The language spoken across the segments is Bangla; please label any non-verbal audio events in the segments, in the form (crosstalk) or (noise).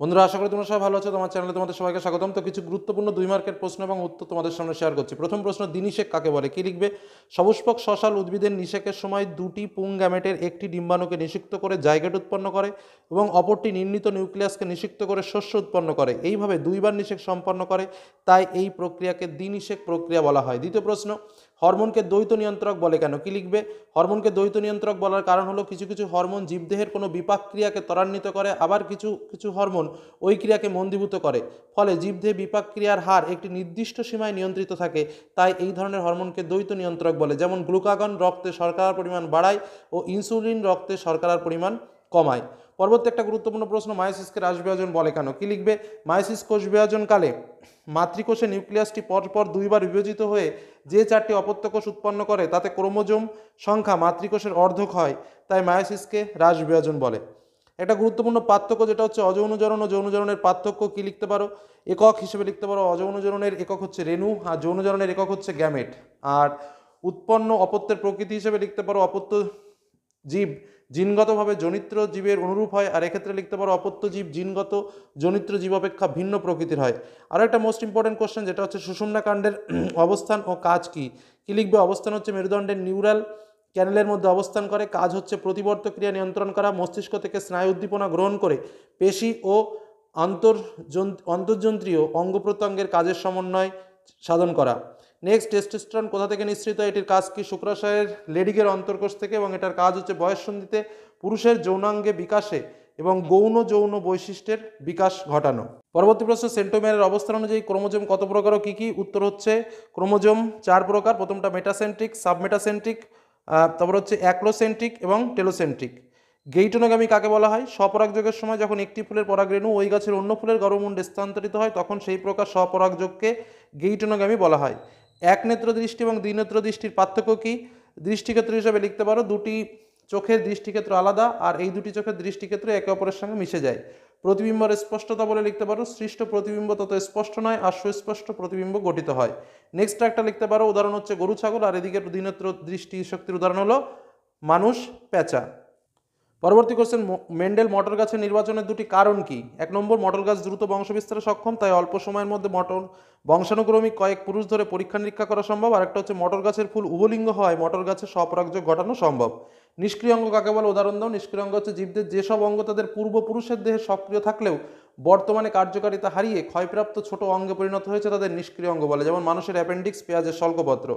বন্ধুরা, আশা করি তোমরা সবাই ভালো আছো। তোমার চ্যানেলে তোমাদের সবাইকে স্বাগতম। তো কিছু গুরুত্বপূর্ণ দুই মার্কের প্রশ্ন এবং উত্তর তোমাদের সামনে শেয়ার করছি। প্রথম প্রশ্ন দিনিশেক কাকে বলে? কি লিখবে? সবুষ্পক শশাল উদ্ভিদের নিষেকের সময় দুটি পুং গ্যামেটের একটি ডিম্বাণুকে নিষিক্ত করে জায়গাট উৎপন্ন করে এবং অপরটি নির্ণীত নিউক্লিয়াসকে নিষিক্ত করে শস্য উৎপন্ন করে। এইভাবে দুইবার নিষেক সম্পন্ন করে, তাই এই প্রক্রিয়াকে দ্বিনিষেক প্রক্রিয়া বলা হয়। দ্বিতীয় প্রশ্ন হরমোনকে দ্বৈত নিয়ন্ত্রক বলে কেন? কি লিখবে? হরমোনকে দ্বৈত নিয়ন্ত্রক বলার কারণ হলো কিছু কিছু হরমোন জীবদেহের কোনো বিপাক ক্রিয়াকে ত্বরান্বিত করে, আবার কিছু কিছু হরমোন ওই ক্রিয়াকে মন্দীভূত করে। ফলে জীবদেহে বিপাক ক্রিয়ার হার একটি নির্দিষ্ট সীমায় নিয়ন্ত্রিত থাকে, তাই এই ধরনের হরমোনকে দ্বৈত নিয়ন্ত্রক বলে। যেমন গ্লুকাগন রক্তে শর্করার পরিমাণ বাড়ায় ও ইনসুলিন রক্তে শর্করার পরিমাণ কমায়। পরবর্তী একটা গুরুত্বপূর্ণ প্রশ্ন, মায়োসিসকে হ্রাস বিভাজন বলে কেন? কি লিখবে? মায়োসিস কোষ বিভাজনকালে মাতৃকোষে নিউক্লিয়াসটি পরপর দুইবার বিভাজিত হয়ে যে চারটি অপত্য কোষ উৎপন্ন করে, তাতে ক্রোমোজোম সংখ্যা মাতৃকোষের অর্ধক হয়, তাই মায়োসিসকে হ্রাস বিভাজন বলে। একটা গুরুত্বপূর্ণ পার্থক্য যেটা হচ্ছে অযৌনজরণ ও যৌনজরণের পার্থক্য কি লিখতে পারো? একক হিসেবে লিখতে পারো অযৌনজরণের একক হচ্ছে রেণু আর যৌনজরণের একক হচ্ছে গ্যামেট। আর উৎপন্ন অপত্যের প্রকৃতি হিসেবে লিখতে পারো অপত্য জীব জিনগতভাবে জনিত্র জীবের অনুরূপ হয়, আর এক্ষেত্রে লিখতে পারো অপত্য জীব জিনগত জনিত্র জীব অপেক্ষা ভিন্ন প্রকৃতির হয়। আরও একটা মোস্ট ইম্পর্টেন্ট কোশ্চেন যেটা হচ্ছে সুষুম্না কাণ্ডের (clears throat) অবস্থান ও কাজ কি? কি লিখবে? অবস্থান হচ্ছে মেরুদণ্ডের নিউরাল ক্যানেলের মধ্যে অবস্থান করে, কাজ হচ্ছে প্রতিবর্ত ক্রিয়া নিয়ন্ত্রণ করা, মস্তিষ্ক থেকে স্নায়ু উদ্দীপনা গ্রহণ করে, পেশি ও অন্তর্যন্ত্রীয় অঙ্গ প্রত্যঙ্গের কাজের সমন্বয় সাধন করা। নেক্সট টেস্টোস্টেরন কোথা থেকে নিঃসৃত? এটির কাজ কি? শুক্রাশয়ের লেডিকের অন্তর্কোষ থেকে, এবং এটার কাজ হচ্ছে বয়ঃসন্ধিতে পুরুষের যৌনাঙ্গে বিকাশে এবং গৌণ যৌন বৈশিষ্ট্যের বিকাশ ঘটানো। পরবর্তী প্রশ্ন, সেন্টোমিয়ারের অবস্থান অনুযায়ী ক্রোমোজোম কত প্রকার ও কী কী? উত্তর হচ্ছে ক্রোমোজোম চার প্রকার। প্রথমটা মেটাসেন্ট্রিক সাবমেটাসেন্ট্রিক তারপর হচ্ছে অ্যাক্লোসেন্ট্রিক এবং টেলোসেন্ট্রিক গেইটোনোগামী কাকে বলা হয়? স্বপরাগযোগের সময় যখন একটি ফুলের পরাগরেণু ওই গাছের অন্য ফুলের গর্ভমুণ্ডে স্থানান্তরিত হয়, তখন সেই প্রকার স্বপরাগযোগকে গেইটোনোগামী বলা হয়। এক নেত্র দৃষ্টি এবং দ্বিনেত্র দৃষ্টির পার্থক্য কী? দৃষ্টিক্ষেত্র হিসাবে লিখতে পারো, দুটি চোখের দৃষ্টিক্ষেত্র আলাদা আর এই দুটি চোখের দৃষ্টিক্ষেত্র একে অপরের সঙ্গে মিশে যায়। প্রতিবিম্বর স্পষ্টতা বলে লিখতে পারো, সৃষ্ট প্রতিবিম্ব তত স্পষ্ট নয়, আর সুস্পষ্ট প্রতিবিম্ব গঠিত হয়। নেক্সট একটা লিখতে পারো, উদাহরণ হচ্ছে গরু, ছাগল, আর এদিকে দ্বিনেত্র দৃষ্টি শক্তির উদাহরণ হলো মানুষ, পেঁচা। পরবর্তী কোশ্চেন মেন্ডেল মটর গাছের নির্বাচনের দুটি কারণ কি? এক নম্বর, মটর গাছ দ্রুত বংশবিস্তারে সক্ষম, তাই অল্প সময়ের মধ্যে মটর বংশানুক্রমিক কয়েক পুরুষ ধরে পরীক্ষা নিরীক্ষা করা সম্ভব। আর একটা হচ্ছে, মটর গাছের ফুল উভলিঙ্গ হয় মটর গাছের স্বপরাগযোগ ঘটানো সম্ভব। নিষ্ক্রিয় অঙ্গ কাকে বলে? উদাহরণ দাও। নিষ্ক্রিয় অঙ্গ হচ্ছে জীবদের যেসব অঙ্গ তাদের পূর্বপুরুষের দেহে সক্রিয় থাকলেও বর্তমানে কার্যকারিতা হারিয়ে ক্ষয়প্রাপ্ত ছোট অঙ্গে পরিণত হয়েছে তাদের নিষ্ক্রিয় অঙ্গ বলে, যেমন মানুষের অ্যাপেন্ডিক্স, পেঁয়াজের স্বল্পপত্র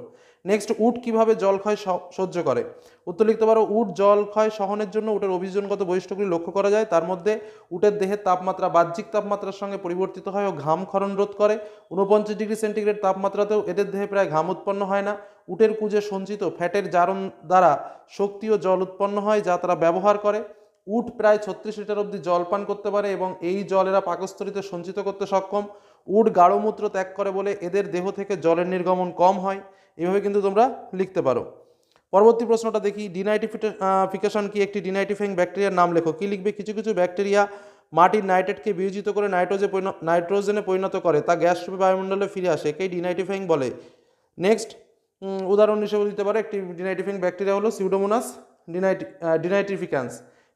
নেক্সট উট কীভাবে জলক্ষয় সহ্য করে? উত্তর লিখতে পারো, উট জলক্ষয় সহনের জন্য উটের অভিযোজনগত বৈশিষ্ট্যগুলি লক্ষ্য করা যায়। তার মধ্যে, উটের দেহের তাপমাত্রা বাহ্যিক তাপমাত্রার সঙ্গে পরিবর্তিত হয় ও ঘাম ক্ষরণ রোধ করে। উনপঞ্চাশ ডিগ্রি সেন্টিগ্রেড তাপমাত্রাতেও এদের দেহে প্রায় ঘাম উৎপন্ন হয় না। উটের কুজে সঞ্চিত ফ্যাটের জারণ দ্বারা শক্তি ও জল উৎপন্ন হয়, যা তারা ব্যবহার করে। উট প্রায় ছত্রিশ লিটার অবধি জল পান করতে পারে এবং এই জল এরা পাকস্থলিতে সঞ্চিত করতে সক্ষম। উট গাঢ়মূত্র ত্যাগ করে বলে এদের দেহ থেকে জলের নির্গমন কম হয়। এভাবে কিন্তু তোমরা লিখতে পারো। পরবর্তী প্রশ্নটা দেখি ডিনাইটিফিকেশন কি একটি ডিনাইটিফাইং ব্যাকটেরিয়ার নাম লেখো? কি লিখবে? কিছু কিছু ব্যাকটেরিয়া মাটির নাইট্রেটকে বিয়োজিত করে নাইট্রোজে নাইট্রোজেনে পরিণত করে। তা গ্যাস রূপে বায়ুমণ্ডলে ফিরে আসে। একেই ডিনাইটিফাইং বলে। নেক্সট উদাহরণ হিসেবে দিতে পারে। একটি ডিনাইটিফাইং ব্যাকটেরিয়া হলো সিউডোমোনাস ডিনাইটি ডিনাইট্রিফিক্যান্স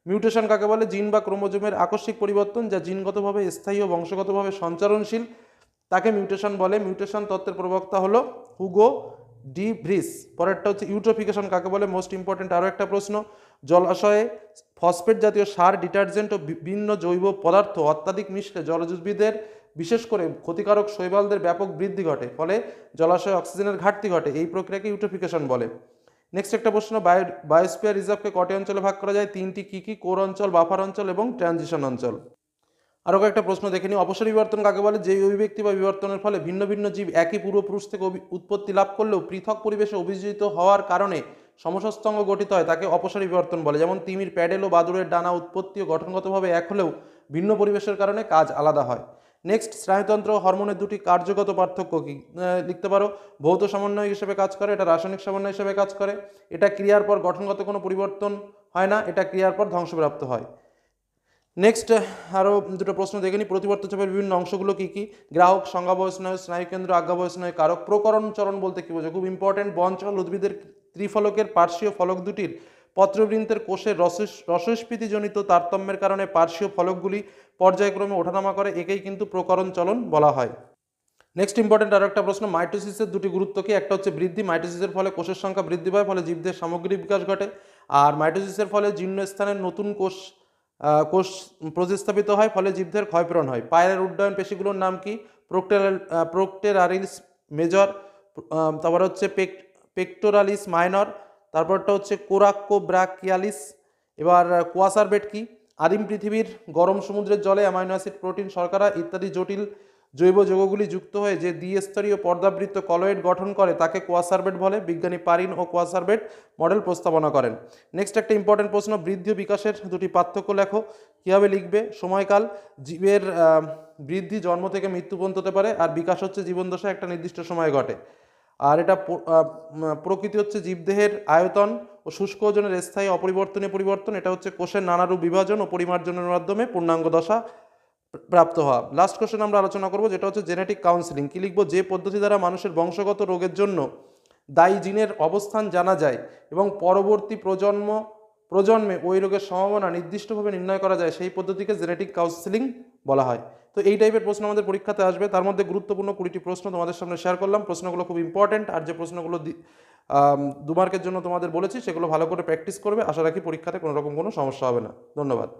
মিউটেশন কাকে বলে? জিন বা ক্রোমোজোমের আকস্মিক পরিবর্তন যা জিনগতভাবে স্থায়ী ও বংশগতভাবে সঞ্চারণশীল। তাকে মিউটেশন বলে। মিউটেশন তত্ত্বের প্রবক্তা হলো হুগো ডি ভ্রিস পরেরটা হচ্ছে ইউট্রোফিকেশন কাকে বলে? মোস্ট ইম্পর্টেন্ট আরও একটা প্রশ্ন। জলাশয়ে ফসফেট জাতীয় সার, ডিটারজেন্ট ও বিভিন্ন জৈব পদার্থ অত্যাধিক মিশলে জলজীবীদের বিশেষ করে ক্ষতিকারক শৈবালদের ব্যাপক বৃদ্ধি ঘটে। ফলে জলাশয়ে অক্সিজেনের ঘাটতি ঘটে। এই প্রক্রিয়াকে ইউট্রোফিকেশন বলে। নেক্সট একটা প্রশ্ন, বায়ো বায়োস্পিয়ার রিজার্ভকে কটি অঞ্চলে ভাগ করা যায়? তিনটি কী কী? কোর অঞ্চল, বাফার অঞ্চল এবং ট্রানজিশন অঞ্চল। আরও কয়েকটা প্রশ্ন দেখে নিই। অবসর বিবর্তন কাকে বলে? যে অভিব্যক্তি বা বিবর্তনের ফলে ভিন্ন ভিন্ন জীব একই পূর্বপুরুষ থেকে উৎপত্তি লাভ করলেও পৃথক পরিবেশে অভিযোজিত হওয়ার কারণে সমসস্তঙ্গ গঠিত হয়, তাকে অপসর বিবর্তন বলে। যেমন তিমির প্যাডেল ও বাদুড়ের ডানা উৎপত্তি ও গঠনগতভাবে এক হলেও ভিন্ন পরিবেশের কারণে কাজ আলাদা হয়। নেক্সট স্নায়ুতন্ত্র, হরমোনের দুটি কার্যগত পার্থক্য কী? লিখতে পারো। ভৌত সমন্বয় হিসেবে কাজ করে, এটা রাসায়নিক সমন্বয় হিসেবে কাজ করে। এটা ক্রিয়ার পর গঠনগত কোনো পরিবর্তন হয় না, এটা ক্রিয়ার পর ধ্বংসপ্রাপ্ত হয়। নেক্সট আরও দুটো প্রশ্ন দেখে নিই প্রতিবর্ত চাপের বিভিন্ন অংশগুলো কী কী? গ্রাহক, সংজ্ঞাবয়স্নয়, স্নায়ুকেন্দ্র, আজ্ঞাবয়স্নয়, কারক, প্রকরণ, চরণ বলতে কী বোঝো খুব ইম্পর্টেন্ট বঞ্চল উদ্ভিদের ত্রিফলকের পার্শ্বীয় ফলক দুটির পত্রবৃন্তের কোষের রসস রসস্ফীতিজনিত তারতম্যের কারণে পার্শ্বীয় ফলকগুলি পর্যায়ক্রমে ওঠানামা করে, একেই কিন্তু প্রকরণ চলন বলা হয়। নেক্সট ইম্পর্টেন্ট আরও একটা প্রশ্ন, মাইটোসিসের দুটি গুরুত্ব কি? একটা হচ্ছে বৃদ্ধি, মাইটোসিসের ফলে কোষের সংখ্যা বৃদ্ধি পায়, ফলে জীবদের সামগ্রিক বিকাশ ঘটে। আর মাইটোসিসের ফলে জীর্ণ স্থানের নতুন কোষ কোষ প্রতিস্থাপিত হয়, ফলে জীবদের ক্ষয়পূরণ হয়। পায়ের উড্ডয়ন পেশিগুলোর নাম কি? প্রোক্টেরাল প্রোক্টেরারিলস মেজর তারপর হচ্ছে পেক পেক্টোরালিস মাইনর তারপরটা হচ্ছে কোরাক্কোব্রাকিয়ালিস এবার কোয়াসারবেট কি? আদিম পৃথিবীর গরম সমুদ্রের জলে অ্যামাইনো অ্যাসিড, প্রোটিন, শর্করা ইত্যাদি জটিল জৈব যৌগগুলি যুক্ত হয়ে যে দ্বিস্তরীয় পর্দাবৃত্ত কলয়েড গঠন করে, তাকে কোয়াসারবেট বলে। বিজ্ঞানী পারিন ও কোয়াসারবেট মডেল প্রস্তাবনা করেন। নেক্সট একটা ইম্পর্টেন্ট প্রশ্ন, বৃদ্ধি ও বিকাশের দুটি পার্থক্য লেখো। কীভাবে লিখবে? সময়কাল, জীবের বৃদ্ধি জন্ম থেকে মৃত্যু পর্যন্ত হতে পারে, আর বিকাশ হচ্ছে জীবন দশা একটা নির্দিষ্ট সময় ঘটে। আর এটা প্রকৃতি হচ্ছে জীবদেহের আয়তন ও শুষ্ক ওজনের স্থায়ী অপরিবর্তনীয় পরিবর্তন। এটা হচ্ছে কোষের নানারূপ বিভাজন ও পরিমার্জনের মাধ্যমে পূর্ণাঙ্গ দশা প্রাপ্ত হওয়া। লাস্ট কোশ্চেন আমরা আলোচনা করব, যেটা হচ্ছে জেনেটিক কাউন্সিলিং কি লিখব? যে পদ্ধতি দ্বারা মানুষের বংশগত রোগের জন্য দায়ী জিনের অবস্থান জানা যায় এবং পরবর্তী প্রজন্ম প্রজন্মে ওই রোগের সম্ভাবনা নির্দিষ্টভাবে নির্ণয় করা যায়, সেই পদ্ধতিকে জেনেটিক কাউন্সিলিং বলা হয়। তো এই টাইপের প্রশ্ন আমাদের পরীক্ষাতে আসবে। তার মধ্যে গুরুত্বপূর্ণ কুড়িটি প্রশ্ন তোমাদের সামনে শেয়ার করলাম। প্রশ্নগুলো খুব ইম্পর্ট্যান্ট আর যে প্রশ্নগুলো দি- মার্কের জন্য তোমাদের বলেছি, সেগুলো ভালো করে প্র্যাকটিস করবে। আশা রাখি পরীক্ষাতে কোনোরকম কোনো সমস্যা হবে না। ধন্যবাদ।